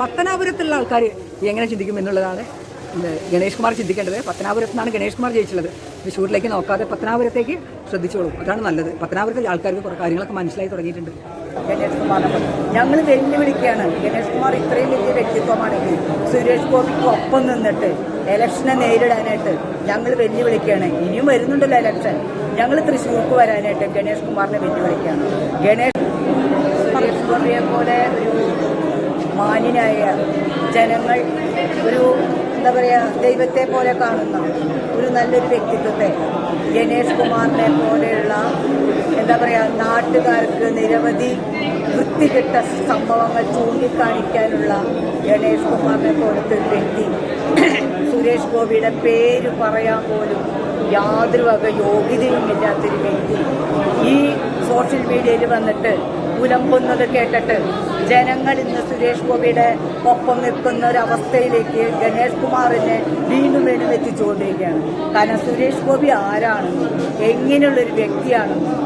പത്തനാപുരത്തുള്ള ആൾക്കാർ എങ്ങനെ ചിന്തിക്കും എന്നുള്ളതാണ് ഗണേഷ് കുമാർ ചിന്തിക്കേണ്ടത്. പത്തനാപുരത്ത് നിന്നാണ് ഗണേഷ് കുമാർ ജയിച്ചുള്ളത് തൃശ്ശൂരിലേക്ക് നോക്കാതെ പത്തനാപുരത്തേക്ക് ശ്രദ്ധിച്ചോളൂ. അതാണ് നല്ലത്. പത്തനാപുരത്തെ ആൾക്കാർക്ക് കുറേ കാര്യങ്ങളൊക്കെ മനസ്സിലായി തുടങ്ങിയിട്ടുണ്ട്. ഗണേഷ് കുമാറിനെ ഞങ്ങൾ വെല്ലുവിളിക്കുകയാണ്. ഗണേഷ് കുമാർ ഇത്രയും വലിയ വ്യക്തിത്വമാണെങ്കിൽ സുരേഷ് ഗോപിക്ക് ഒപ്പം നിന്നിട്ട് ഇലക്ഷനെ നേരിടാനായിട്ട് ഞങ്ങൾ വെല്ലുവിളിക്കുകയാണ്. ഇനിയും വരുന്നുണ്ടല്ലോ ഇലക്ഷൻ ഞങ്ങൾ തൃശ്ശൂർക്ക് വരാനായിട്ട് ഗണേഷ് കുമാറിനെ വെല്ലുവിളിക്കുകയാണ്. ഗണേഷ് സുരേഷ് ഗോപിയെ പോലെ ഒരു മാന്യനായ ജനങ്ങൾ ഒരു എന്താ പറയുക ദൈവത്തെ പോലെ കാണുന്ന ഒരു നല്ലൊരു വ്യക്തിത്വത്തെ ഗണേഷ് കുമാറിനെ പോലെയുള്ള എന്താ പറയുക നാട്ടുകാർക്ക് നിരവധി വൃത്തികെട്ട സംഭവങ്ങൾ ചൂണ്ടിക്കാണിക്കാനുള്ള ഗണേഷ് കുമാറിനെ പോലത്തെ ഒരു വ്യക്തി. സുരേഷ് ഗോപിയുടെ പേര് പറയാൻ പോലും യാതൊരു വക യോഗ്യതയും ഇല്ലാത്തൊരു വ്യക്തി. ഈ സോഷ്യൽ മീഡിയയിൽ വന്നിട്ട് പുലമ്പുന്നത് കേട്ടിട്ട് ജനങ്ങൾ ഇന്ന് സുരേഷ് ഗോപിയുടെ ഒപ്പം നിൽക്കുന്ന ഒരു അവസ്ഥയിലേക്ക് ഗണേഷ് കുമാറിനെ വീണ്ടും വീണ്ടും എത്തിച്ചുകൊണ്ടിരിക്കുകയാണ്. കാരണം സുരേഷ് ഗോപി ആരാണെന്നും എങ്ങനെയുള്ളൊരു വ്യക്തിയാണെന്നും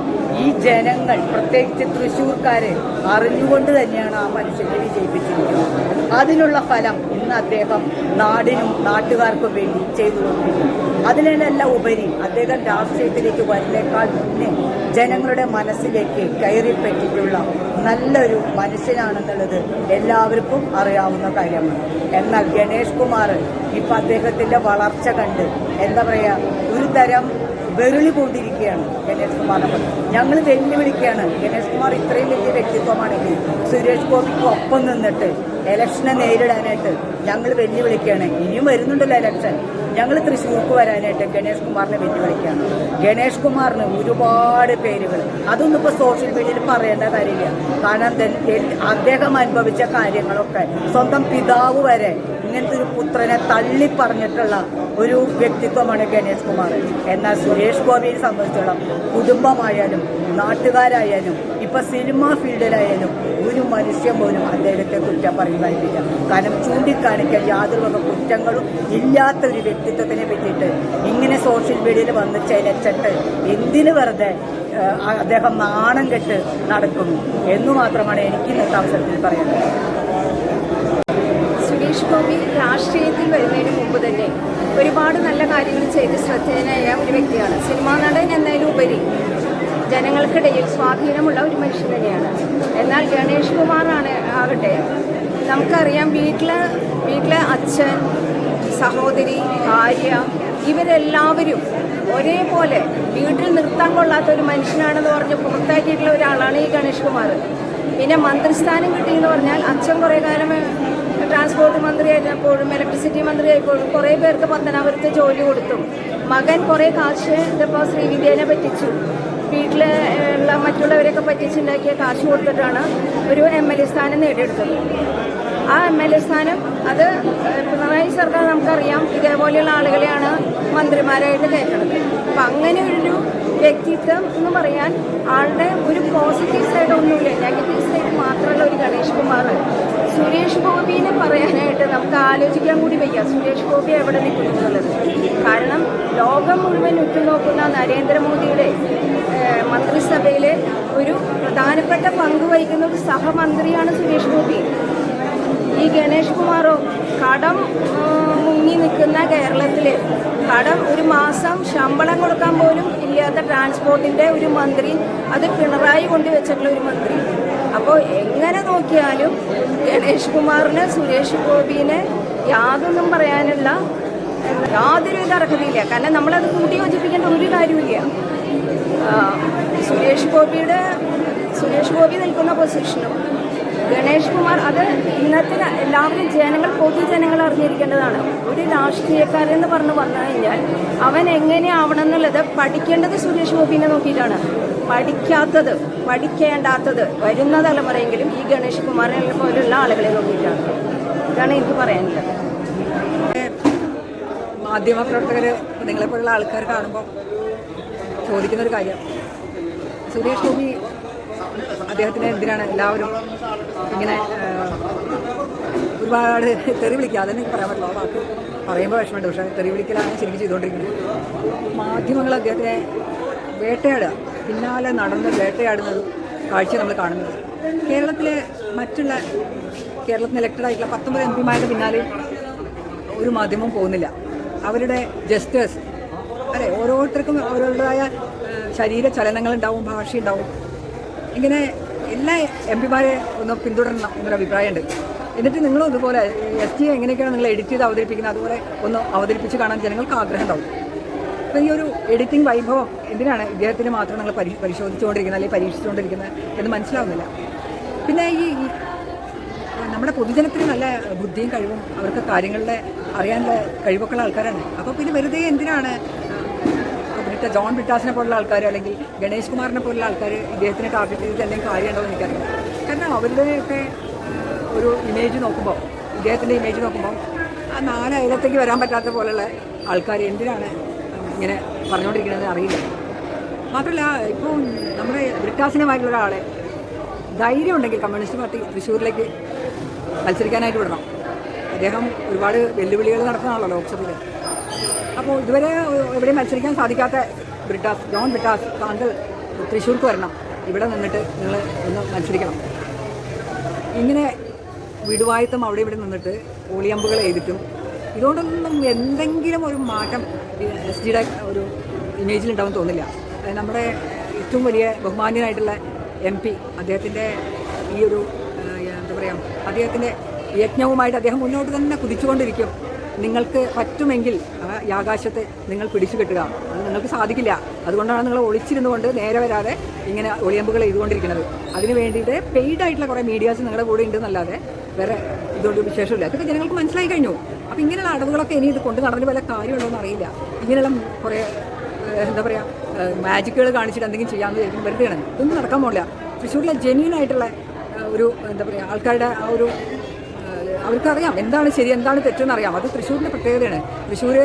ഈ ജനങ്ങൾ പ്രത്യേകിച്ച് തൃശ്ശൂർക്കാരെ അറിഞ്ഞുകൊണ്ട് തന്നെയാണ് ആ മനുഷ്യനെ വിജയിപ്പിച്ചിരിക്കുന്നത്. അതിനുള്ള ഫലം ഇന്ന് അദ്ദേഹം നാടിനും നാട്ടുകാർക്കും വേണ്ടി ചെയ്തുകൊണ്ടിരിക്കുന്നു. അതിനെല്ലാം ഉപരി അദ്ദേഹം രാഷ്ട്രീയത്തിലേക്ക് വരുന്നേക്കാൾ മുന്നേ ജനങ്ങളുടെ മനസ്സിലേക്ക് കയറിപ്പറ്റിയിട്ടുള്ള നല്ലൊരു മനുഷ്യനാണെന്നുള്ളത് എല്ലാവർക്കും അറിയാവുന്ന കാര്യമാണ്. എന്നാൽ ഗണേഷ് കുമാർ ഇപ്പം അദ്ദേഹത്തിന്റെ വളർച്ച കണ്ട് എന്താ പറയുക ഒരു തരം വെറുളി കൊണ്ടിരിക്കുകയാണ് ഗണേഷ് കുമാറിനെ ഞങ്ങൾ വെല്ലുവിളിക്കുകയാണ് ഗണേഷ് കുമാർ ഇത്രയും വലിയ വ്യക്തിത്വമാണെങ്കിൽ സുരേഷ് ഗോപിക്ക് ഒപ്പം നിന്നിട്ട് ഇലക്ഷനെ നേരിടാനായിട്ട് ഞങ്ങൾ വെല്ലുവിളിക്കുകയാണ്. ഇനിയും വരുന്നുണ്ടല്ലോ ഇലക്ഷൻ ഞങ്ങൾ തൃശ്ശൂർക്ക് വരാനായിട്ട് ഗണേഷ് കുമാറിനെ വെല്ലുവിളിക്കുകയാണ്. ഗണേഷ് കുമാറിന് ഒരുപാട് പേരുകൾ അതൊന്നും ഇപ്പോൾ സോഷ്യൽ മീഡിയയിൽ പറയേണ്ട കാര്യമില്ല. കാരണം അദ്ദേഹം അനുഭവിച്ച കാര്യങ്ങളൊക്കെ സ്വന്തം പിതാവ് വരെ ഇങ്ങനത്തെ ഒരു പുത്രനെ തള്ളി പറഞ്ഞിട്ടുള്ള ഒരു വ്യക്തിത്വമാണ് ഗണേഷ് കുമാർ. എന്നാൽ സുരേഷ് ഗോപിയെ സംബന്ധിച്ചിടത്തോളം കുടുംബമായാലും നാട്ടുകാരായാലും ഇപ്പൊ സിനിമാ ഫീൽഡിലായാലും ഒരു മനുഷ്യൻ പോലും അദ്ദേഹത്തെ കുറ്റം പറയുമായിരിക്കില്ല കാരണം ചൂണ്ടിക്കാണിക്കാൻ യാതൊരു വക കുറ്റങ്ങളും ഇല്ലാത്ത ഒരു വ്യക്തിത്വത്തിനെ പറ്റിയിട്ട് ഇങ്ങനെ സോഷ്യൽ മീഡിയയിൽ വന്ന് ചെലച്ചിട്ട് എന്തിന് വെറുതെ അദ്ദേഹം നാണം കെട്ട് നടക്കുന്നു എന്ന് മാത്രമാണ് എനിക്ക് ഇന്നത്തെ അവസരത്തിൽ പറയുന്നത് സുരേഷ് ഗോപി രാഷ്ട്രീയത്തിൽ വരുന്നതിന് മുമ്പ് തന്നെ ഒരുപാട് നല്ല കാര്യങ്ങൾ ചെയ്ത് ശ്രദ്ധേയനായ ഒരു വ്യക്തിയാണ്. സിനിമാ നടൻ എന്നതിലും ഉപരി ജനങ്ങൾക്കിടയിൽ സ്വാധീനമുള്ള ഒരു മനുഷ്യൻ തന്നെയാണ്. എന്നാൽ ഗണേഷ് കുമാറാണ് ആകട്ടെ നമുക്കറിയാം വീട്ടിലെ വീട്ടിലെ അച്ഛൻ സഹോദരി ഭാര്യ ഇവരെല്ലാവരും ഒരേപോലെ വീട്ടിൽ നിർത്താൻ കൊള്ളാത്ത ഒരു മനുഷ്യനാണെന്ന് പറഞ്ഞ് പുറത്താക്കിയിട്ടുള്ള ഒരാളാണ് ഈ ഗണേഷ് കുമാർ. പിന്നെ മന്ത്രിസ്ഥാനം കിട്ടിയെന്ന് പറഞ്ഞാൽ അച്ഛൻ കുറേ കാലം ട്രാൻസ്പോർട്ട് മന്ത്രിയായിരുന്നപ്പോഴും ഇലക്ട്രിസിറ്റി മന്ത്രി മന്ത്രിയായപ്പോഴും കുറേ പേർക്ക് പത്തനാപുരത്ത് ജോലി കൊടുത്തു. മകൻ കുറേ കാശ് ഇതിപ്പോൾ ശ്രീവിദ്യേനെ പറ്റിച്ചു. വീട്ടിൽ ഉള്ള മറ്റുള്ളവരെയൊക്കെ പറ്റിച്ചുണ്ടാക്കിയ കാശ് കൊടുത്തിട്ടാണ് ഒരു എം എൽ എ സ്ഥാനം നേടിയെടുത്തത്. ആ എം എൽ എ സ്ഥാനം അത് പിണറായി സർക്കാർ നമുക്കറിയാം ഇതേപോലെയുള്ള ആളുകളെയാണ് മന്ത്രിമാരായിട്ട് കയറ്റുന്നത് അപ്പം അങ്ങനെ ഒരു വ്യക്തിത്വം എന്ന് പറയാൻ ആളുടെ ഒരു പോസിറ്റീവ് സൈഡ് ഒന്നുമില്ല. നെഗറ്റീവ് സൈഡ് മാത്രമല്ല ഒരു ഗണേഷ് കുമാർ. സുരേഷ് ഗോപിനെ പറയാനായിട്ട് നമുക്ക് ആലോചിക്കാൻ കൂടി വയ്യ. സുരേഷ് ഗോപി എവിടെ നിൽക്കുന്നു എന്നുള്ളത്. കാരണം ലോകം മുഴുവൻ ഉറ്റുനോക്കുന്ന നരേന്ദ്രമോദിയുടെ മന്ത്രിസഭയിലെ ഒരു പ്രധാനപ്പെട്ട പങ്ക് വഹിക്കുന്ന ഒരു സഹമന്ത്രിയാണ് സുരേഷ് ഗോപി. ഈ ഗണേഷ് കുമാറോ കടം മുങ്ങി നിൽക്കുന്ന കേരളത്തിൽ കടം ഒരു മാസം ശമ്പളം കൊടുക്കാൻ പോലും ഇല്ലാത്ത ട്രാൻസ്പോർട്ടിന്റെ ഒരു മന്ത്രി അത് പിണറായി കൊണ്ടുവച്ചിട്ടുള്ള ഒരു മന്ത്രി. അപ്പോൾ എങ്ങനെ നോക്കിയാലും ഗണേഷ് കുമാറിന് സുരേഷ് ഗോപിനെ യാതൊന്നും പറയാനുള്ള യാതൊരുവിധ അർഹതയില്ല. കാരണം നമ്മളത് കൂട്ടി യോജിപ്പിക്കേണ്ട ഒരു കാര്യമില്ല സുരേഷ് ഗോപിയുടെ സുരേഷ് ഗോപി നിൽക്കുന്ന പൊസിഷനും ഗണേഷ് കുമാർ അത് ഇന്നത്തെ എല്ലാവരും ജനങ്ങൾ പൊതുജനങ്ങൾ അറിഞ്ഞിരിക്കേണ്ടതാണ്. ഒരു രാഷ്ട്രീയക്കാരൻ എന്ന് പറഞ്ഞ് വന്നു കഴിഞ്ഞാൽ അവൻ എങ്ങനെയാവണം എന്നുള്ളത് പഠിക്കേണ്ടത് സുരേഷ് ഗോപിനെ നോക്കിയിട്ടാണ്. പഠിക്കാത്തത് പഠിക്കേണ്ടാത്തത് വരുന്ന തലമുറയെങ്കിലും ഈ ഗണേഷ് കുമാറിനെ പോലുള്ള ആളുകളെ നോക്കിയിട്ടാണ്. ഇതാണ് എനിക്ക് പറയാനുള്ളത്. മാധ്യമപ്രവർത്തകർ നിങ്ങളെപ്പോലുള്ള ആൾക്കാർ കാണുമ്പോൾ ചോദിക്കുന്നൊരു കാര്യം. സുരേഷ് ഗോപി അദ്ദേഹത്തിന് എന്തിനാണ് എല്ലാവരും ഇങ്ങനെ ഒരുപാട് തെറി വിളിക്കുക? അതെന്നെ പറയാൻ പറ്റില്ല. ആ വാക്ക് പറയുമ്പോൾ വിഷമമുണ്ട്. പക്ഷേ തെറി വിളിക്കലാണ് ശരിക്കും ചെയ്തുകൊണ്ടിരിക്കുന്നത്. മാധ്യമങ്ങൾ അദ്ദേഹത്തിനെ വേട്ടയാടുക. പിന്നാലെ നടന്ന് വേട്ടയാടുന്നത് കാഴ്ച നമ്മൾ കാണുന്നത്. കേരളത്തിലെ മറ്റുള്ള കേരളത്തിന് ഇലക്റ്റഡ് ആയിട്ടുള്ള പത്തൊമ്പത് എം പിമാരുടെ പിന്നാലെ ഒരു മാധ്യമവും പോകുന്നില്ല. അവരുടെ ജസ്റ്റേഴ്സ് അല്ലെ ഓരോരുത്തർക്കും അവരുടേതായ ശരീര ചലനങ്ങളുണ്ടാവും ഭാഷയുണ്ടാവും. ഇങ്ങനെ എല്ലാ എം പിമാരെ ഒന്ന് പിന്തുടരണം എന്നൊരു അഭിപ്രായമുണ്ട്. എന്നിട്ട് നിങ്ങളും ഇതുപോലെ എസ് ടി എങ്ങനെയൊക്കെയാണ് നിങ്ങൾ എഡിറ്റ് ചെയ്ത് അവതരിപ്പിക്കുന്നത്? അതുപോലെ ഒന്ന് അവതരിപ്പിച്ച് കാണാൻ ജനങ്ങൾക്ക് ആഗ്രഹം ഉണ്ടാവും. അപ്പോൾ ഈ ഒരു എഡിറ്റിംഗ് വൈഭവം എന്തിനാണ് ഇദ്ദേഹത്തിന് മാത്രം നിങ്ങൾ പരി പരിശോധിച്ചുകൊണ്ടിരിക്കുന്നത് അല്ലെങ്കിൽ പരീക്ഷിച്ചുകൊണ്ടിരിക്കുന്നത് എന്ന് മനസ്സിലാവുന്നില്ല. പിന്നെ ഈ നമ്മുടെ പൊതുജനത്തിന് നല്ല ബുദ്ധിയും കഴിവും അവർക്ക് കാര്യങ്ങളുടെ അറിയാനുള്ള കഴിവൊക്കെയുള്ള ആൾക്കാരാണ്. അപ്പോൾ പിന്നെ വെറുതെ എന്തിനാണ് ബ്രിട്ട ജോൺ ബിട്ടാസിനെ പോലുള്ള ആൾക്കാർ അല്ലെങ്കിൽ ഗണേഷ് കുമാറിനെ പോലുള്ള ആൾക്കാർ ഇദ്ദേഹത്തിനെ ടാർഗറ്റ് ചെയ്ത് എന്തെങ്കിലും കാര്യമുണ്ടോ എന്ന് എനിക്കറിയില്ല. കാരണം അവരുടെയൊക്കെ ഒരു ഇമേജ് നോക്കുമ്പോൾ ഇദ്ദേഹത്തിന്റെ ഇമേജ് നോക്കുമ്പോൾ ആ നാല് അയലത്തേക്ക് വരാൻ പറ്റാത്ത പോലുള്ള ആൾക്കാർ എന്തിനാണ് ഇങ്ങനെ പറഞ്ഞുകൊണ്ടിരിക്കുന്നത് അറിയില്ല. മാത്രമല്ല ഇപ്പോൾ നമ്മുടെ ബ്രിട്ടാസിനുമായിട്ടുള്ള ഒരാളെ ധൈര്യം ഉണ്ടെങ്കിൽ കമ്മ്യൂണിസ്റ്റ് പാർട്ടി തൃശ്ശൂരിലേക്ക് മത്സരിക്കാനായിട്ട് വിടണം. അദ്ദേഹം ഒരുപാട് വെല്ലുവിളികൾ നടത്തുന്നതാണല്ലോ ലോക്സഭയിൽ അപ്പോൾ ഇതുവരെ എവിടെയും മത്സരിക്കാൻ സാധിക്കാത്ത ബ്രിട്ടാസ് ജോൺ ബ്രിട്ടാസ് താങ്കൾ തൃശ്ശൂർക്ക് വരണം. ഇവിടെ നിന്നിട്ട് നിങ്ങൾ ഒന്ന് മത്സരിക്കണം. ഇങ്ങനെ വിടുവായത്തം അവിടെ ഇവിടെ നിന്നിട്ട് ഒളിയമ്പുകൾ എഴുതിട്ടും ഇതുകൊണ്ടൊന്നും എന്തെങ്കിലും ഒരു മാറ്റം എസ് ജിയുടെ ഒരു ഇമേജിൽ ഉണ്ടാവും തോന്നില്ല. നമ്മുടെ ഏറ്റവും വലിയ ബഹുമാന്യനായിട്ടുള്ള എം പി അദ്ദേഹത്തിന്റെ ഈ ഒരു എന്താ പറയുക അദ്ദേഹത്തിന്റെ യജ്ഞവുമായിട്ട് അദ്ദേഹം മുന്നോട്ട് തന്നെ കുതിച്ചുകൊണ്ടിരിക്കും. നിങ്ങൾക്ക് പറ്റുമെങ്കിൽ ആ ആകാശത്തെ നിങ്ങൾ പിടിച്ചു കെട്ടുക. അത് നിങ്ങൾക്ക് സാധിക്കില്ല. അതുകൊണ്ടാണ് നിങ്ങൾ ഒളിച്ചിരുന്നു കൊണ്ട് നേരെ വരാതെ ഇങ്ങനെ ഒളിയമ്പുകൾ ചെയ്തുകൊണ്ടിരിക്കുന്നത് അതിന് വേണ്ടിയിട്ട് പെയ്ഡ് ആയിട്ടുള്ള കുറേ മീഡിയാസ് നിങ്ങളുടെ കൂടെ ഉണ്ടെന്നല്ലാതെ വേറെ ഇതുകൊണ്ട് വിശേഷമില്ല. അതൊക്കെ ജനങ്ങൾക്ക് മനസ്സിലായി കഴിഞ്ഞു. അപ്പോൾ ഇങ്ങനെയുള്ള അടവുകളൊക്കെ ഇനി ഇത് കൊണ്ട് നടന്നു വല്ല കാര്യമുണ്ടോ അറിയില്ല. ഇങ്ങനെയുള്ള കുറേ എന്താ പറയുക മാജിക്കുകൾ കാണിച്ചിട്ട് എന്തെങ്കിലും ചെയ്യാമെന്ന് വിചാരിക്കും വെറുതെയാണ്. ഇതൊന്നും നടക്കാൻ പോകില്ല തൃശ്ശൂരിലെ ജെന്യൂൻ ആയിട്ടുള്ള ഒരു എന്താ പറയുക ആൾക്കാരുടെ ആ ഒരു അവർക്കറിയാം എന്താണ് ശരി എന്താണ് തെറ്റെന്ന് അറിയാം. അത് തൃശ്ശൂരിന്റെ പ്രത്യേകതയാണ്. തൃശ്ശൂർ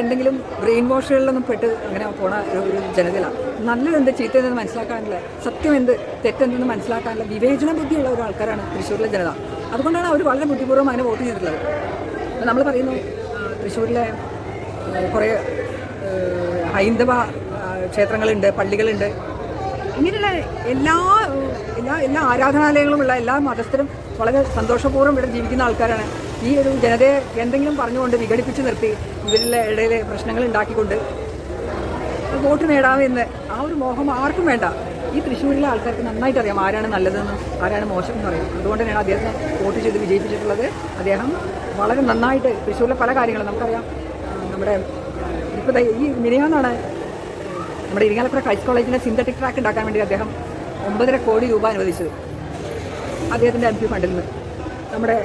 എന്തെങ്കിലും ബ്രെയിൻ വാഷുകളിലൊന്നും പെട്ട് അങ്ങനെ പോണ ഒരു ജനതയിലാണ് നല്ലതെന്ത് ചീത്തതെന്ന് മനസ്സിലാക്കാനുള്ള സത്യം എന്ത് തെറ്റെന്തെന്ന് മനസ്സിലാക്കാനുള്ള വിവേചന ബുദ്ധിയുള്ള ഒരു ആൾക്കാരാണ് തൃശ്ശൂരിലെ ജനത. അതുകൊണ്ടാണ് അവർ വളരെ ബുദ്ധിപൂർവം അങ്ങനെ വോട്ട് ചെയ്തിട്ടുള്ളത്. നമ്മൾ പറയുന്നു തൃശ്ശൂരിലെ കുറേ ഹൈന്ദവ ക്ഷേത്രങ്ങളുണ്ട് പള്ളികളുണ്ട്. ഇങ്ങനെയുള്ള എല്ലാ എല്ലാ എല്ലാ ആരാധനാലയങ്ങളുമുള്ള എല്ലാ മതസ്ഥരും വളരെ സന്തോഷപൂർവം ഇവിടെ ജീവിക്കുന്ന ആൾക്കാരാണ്. ഈ ഒരു ജനതയെ എന്തെങ്കിലും പറഞ്ഞുകൊണ്ട് വിഘടിപ്പിച്ച് നിർത്തി ഇവരിലെ ഇടയിൽ പ്രശ്നങ്ങൾ ഉണ്ടാക്കിക്കൊണ്ട് വോട്ട് നേടാമെന്ന് ആ ഒരു മോഹം ആർക്കും വേണ്ട. ഈ തൃശ്ശൂരിലെ ആൾക്കാർക്ക് നന്നായിട്ട് അറിയാം ആരാണ് നല്ലതെന്നും ആരാണ് മോശം എന്ന് അറിയാം. അതുകൊണ്ട് തന്നെയാണ് അദ്ദേഹത്തെ വോട്ട് ചെയ്ത് വിജയിപ്പിച്ചിട്ടുള്ളത്. അദ്ദേഹം വളരെ നന്നായിട്ട് തൃശ്ശൂരിലെ പല കാര്യങ്ങളും നമുക്കറിയാം. നമ്മുടെ ഇപ്പോൾ ഈ മിനിയാന്നാണ് നമ്മുടെ ഇരിങ്ങാലപ്പുഴ കൈസ് കോളേജിന്റെ സിന്തറ്റിക് ട്രാക്ക് ഉണ്ടാക്കാൻ വേണ്ടി അദ്ദേഹം ഒമ്പതര കോടി രൂപ അനുവദിച്ചത് അദ്ദേഹത്തിന്റെ എം പി ഫണ്ടിൽ നിന്ന്. നമ്മുടെ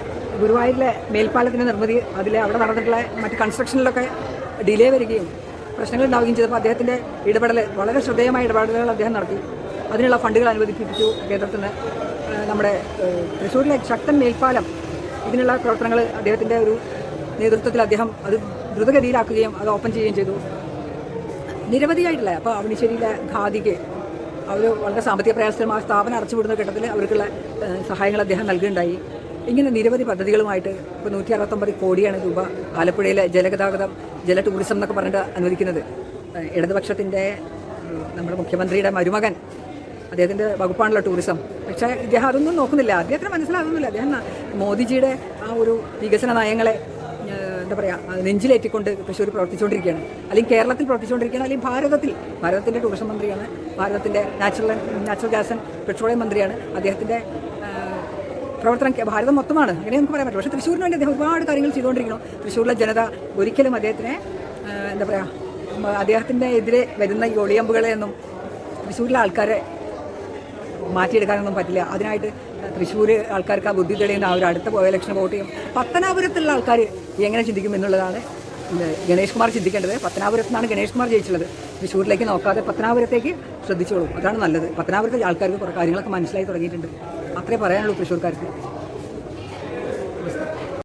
ഗുരുവായൂരിലെ മേൽപ്പാലത്തിന്റെ നിർമ്മിതി അതിൽ അവിടെ നടന്നിട്ടുള്ള മറ്റ് കൺസ്ട്രക്ഷനിലൊക്കെ ഡിലേ വരികയും പ്രശ്നങ്ങൾ ഉണ്ടാവുകയും ചെയ്തപ്പോൾ അദ്ദേഹത്തിന്റെ ഇടപെടൽ വളരെ ശ്രദ്ധേയമായ ഇടപെടലുകൾ അദ്ദേഹം നടത്തി. അതിനുള്ള ഫണ്ടുകൾ അനുവദിപ്പിച്ചു കേന്ദ്രത്തിൽ നിന്ന് നമ്മുടെ തൃശ്ശൂരിലെ ശക്തൻ മേൽപ്പാലം ഇതിനുള്ള പ്രവർത്തനങ്ങൾ അദ്ദേഹത്തിന്റെ ഒരു നേതൃത്വത്തിൽ അദ്ദേഹം അത് ദ്രുതഗതിയിലാക്കുകയും അത് ഓപ്പൺ ചെയ്യുകയും ചെയ്തു. നിരവധിയായിട്ടുള്ള അപ്പോൾ അവണിശ്ശേരിയിലെ ഖാദിക്ക് അവർ വളരെ സാമ്പത്തിക പ്രയാസമായ സ്ഥാപനം അടച്ചുവിടുന്ന ഘട്ടത്തിൽ അവർക്കുള്ള സഹായങ്ങൾ അദ്ദേഹം നൽകുകയുണ്ടായി. ഇങ്ങനെ നിരവധി പദ്ധതികളുമായിട്ട് ഇപ്പോൾ നൂറ്റി അറുപത്തൊമ്പത് കോടിയാണ് രൂപ ആലപ്പുഴയിലെ ജലഗതാഗതം ജല ടൂറിസം എന്നൊക്കെ പറഞ്ഞിട്ട് അനുവദിക്കുന്നത്. ഇടതുപക്ഷത്തിന്റെ നമ്മുടെ മുഖ്യമന്ത്രിയുടെ മരുമകൻ അദ്ദേഹത്തിന്റെ വകുപ്പാണല്ലോ ടൂറിസം. പക്ഷേ ഇദ്ദേഹം അതൊന്നും നോക്കുന്നില്ല. അദ്ദേഹത്തിന് മനസ്സിലാകുന്നില്ല. അദ്ദേഹം മോദിജിയുടെ ആ ഒരു വികസന നയങ്ങളെ എന്താ പറയുക നെഞ്ചിലേറ്റിക്കൊണ്ട് തൃശ്ശൂർ പ്രവർത്തിച്ചുകൊണ്ടിരിക്കുകയാണ്. അല്ലെങ്കിൽ കേരളത്തിൽ പ്രവർത്തിച്ചുകൊണ്ടിരിക്കുകയാണ് അല്ലെങ്കിൽ ഭാരതത്തിൽ. ഭാരതത്തിന്റെ ടൂറിസം മന്ത്രിയാണ് ഭാരതത്തിന്റെ നാച്ചുറൽ നാച്ചുറൽ ഗ്യാസ് പെട്രോളിയം മന്ത്രിയാണ്. അദ്ദേഹത്തിന്റെ പ്രവർത്തനം ഭാരതം മൊത്തമാണ്. അങ്ങനെ നമുക്ക് പറയാൻ പറ്റും. പക്ഷേ തൃശ്ശൂരിന് വേണ്ടി അദ്ദേഹം ഒരുപാട് കാര്യങ്ങൾ ചെയ്തുകൊണ്ടിരിക്കണം തൃശ്ശൂരിലെ ജനത ഒരിക്കലും അദ്ദേഹത്തിനെ എന്താ പറയുക അദ്ദേഹത്തിന്റെ എതിരെ വരുന്ന ഈ ഒളിയമ്പുകളെയൊന്നും തൃശ്ശൂരിലെ ആൾക്കാരെ മാറ്റിയെടുക്കാനൊന്നും പറ്റില്ല. അതിനായിട്ട് തൃശ്ശൂർ ആൾക്കാർക്ക് ആ ബുദ്ധി തെളിയുന്ന ആ ഒരു അടുത്ത ഇലക്ഷൻ വോട്ട് ചെയ്യും. പത്തനാപുരത്തുള്ള ആൾക്കാർ എങ്ങനെ ചിന്തിക്കും എന്നുള്ളതാണ് ഗണേഷ് കുമാർ ചിന്തിക്കേണ്ടത്. പത്തനാപുരത്ത് നിന്നാണ് ഗണേഷ് കുമാർ ജയിച്ചുള്ളത് തൃശ്ശൂരിലേക്ക് നോക്കാതെ പത്തനാപുരത്തേക്ക് ശ്രദ്ധിച്ചോളൂ. അതാണ് നല്ലത്. പത്തനാപുരത്തെ ആൾക്കാർക്ക് കുറേ കാര്യങ്ങളൊക്കെ മനസ്സിലായി തുടങ്ങിയിട്ടുണ്ട്. അത്രേ പറയാനുള്ളൂ തൃശ്ശൂർക്കാർക്ക്.